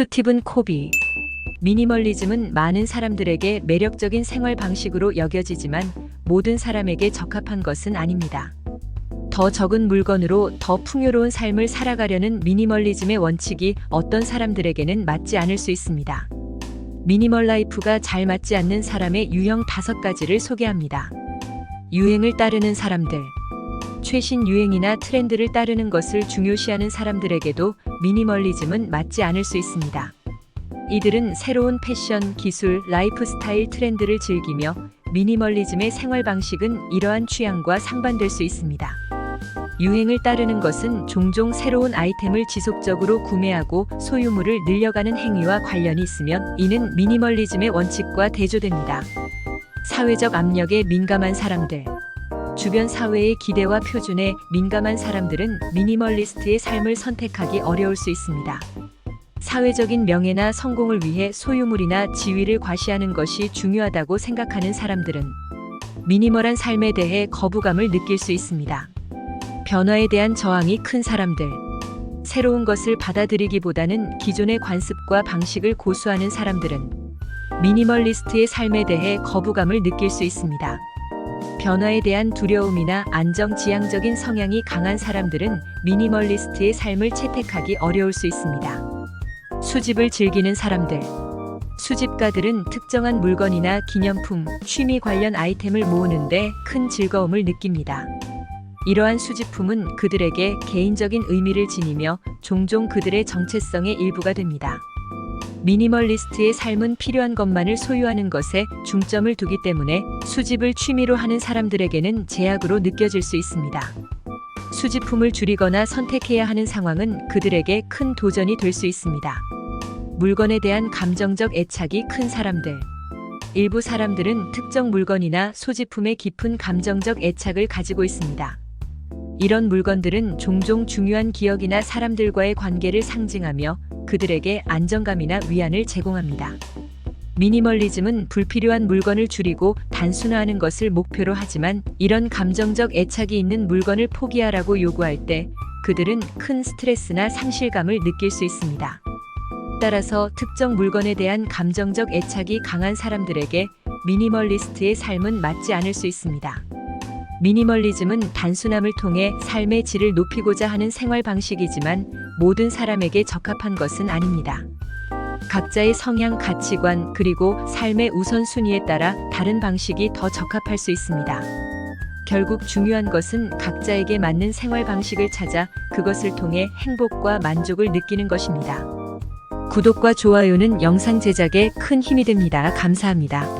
스티븐 코비 미니멀리즘은 많은 사람들에게 매력적인 생활 방식으로 여겨지지만 모든 사람에게 적합한 것은 아닙니다. 더 적은 물건으로 더 풍요로운 삶을 살아가려는 미니멀리즘의 원칙이 어떤 사람들에게는 맞지 않을 수 있습니다. 미니멀 라이프가 잘 맞지 않는 사람의 유형 다섯 가지를 소개합니다. 유행을 따르는 사람들. 최신 유행이나 트렌드를 따르는 것을 중요시하는 사람들에게도 미니멀리즘은 맞지 않을 수 있습니다. 이들은 새로운 패션, 기술, 라이프 스타일 트렌드를 즐기며 미니멀리즘의 생활 방식은 이러한 취향과 상반될 수 있습니다. 유행을 따르는 것은 종종 새로운 아이템을 지속적으로 구매하고 소유물을 늘려가는 행위와 관련이 있으면 이는 미니멀리즘의 원칙과 대조됩니다. 사회적 압력에 민감한 사람들. 주변 사회의 기대와 표준에 민감한 사람들은 미니멀리스트의 삶을 선택하기 어려울 수 있습니다. 사회적인 명예나 성공을 위해 소유물이나 지위를 과시하는 것이 중요하다고 생각하는 사람들은 미니멀한 삶에 대해 거부감을 느낄 수 있습니다. 변화에 대한 저항이 큰 사람들. 새로운 것을 받아들이기보다는 기존의 관습과 방식을 고수하는 사람들은 미니멀리스트의 삶에 대해 거부감을 느낄 수 있습니다. 변화에 대한 두려움이나 안정지향적인 성향이 강한 사람들은 미니멀리스트의 삶을 채택하기 어려울 수 있습니다. 수집을 즐기는 사람들. 수집가들은 특정한 물건이나 기념품, 취미 관련 아이템을 모으는데 큰 즐거움을 느낍니다. 이러한 수집품은 그들에게 개인적인 의미를 지니며 종종 그들의 정체성의 일부가 됩니다. 미니멀리스트의 삶은 필요한 것만을 소유하는 것에 중점을 두기 때문에 수집을 취미로 하는 사람들에게는 제약으로 느껴질 수 있습니다. 수집품을 줄이거나 선택해야 하는 상황은 그들에게 큰 도전이 될 수 있습니다. 물건에 대한 감정적 애착이 큰 사람들. 일부 사람들은 특정 물건이나 소지품에 깊은 감정적 애착을 가지고 있습니다. 이런 물건들은 종종 중요한 기억이나 사람들과의 관계를 상징하며 그들에게 안정감이나 위안을 제공합니다. 미니멀리즘은 불필요한 물건을 줄이고 단순화하는 것을 목표로 하지만 이런 감정적 애착이 있는 물건을 포기하라고 요구할 때 그들은 큰 스트레스나 상실감을 느낄 수 있습니다. 따라서 특정 물건에 대한 감정적 애착이 강한 사람들에게 미니멀리스트의 삶은 맞지 않을 수 있습니다. 미니멀리즘은 단순함을 통해 삶의 질을 높이고자 하는 생활 방식이지만 모든 사람에게 적합한 것은 아닙니다. 각자의 성향, 가치관, 그리고 삶의 우선순위에 따라 다른 방식이 더 적합할 수 있습니다. 결국 중요한 것은 각자에게 맞는 생활 방식을 찾아 그것을 통해 행복과 만족을 느끼는 것입니다. 구독과 좋아요는 영상 제작에 큰 힘이 됩니다. 감사합니다.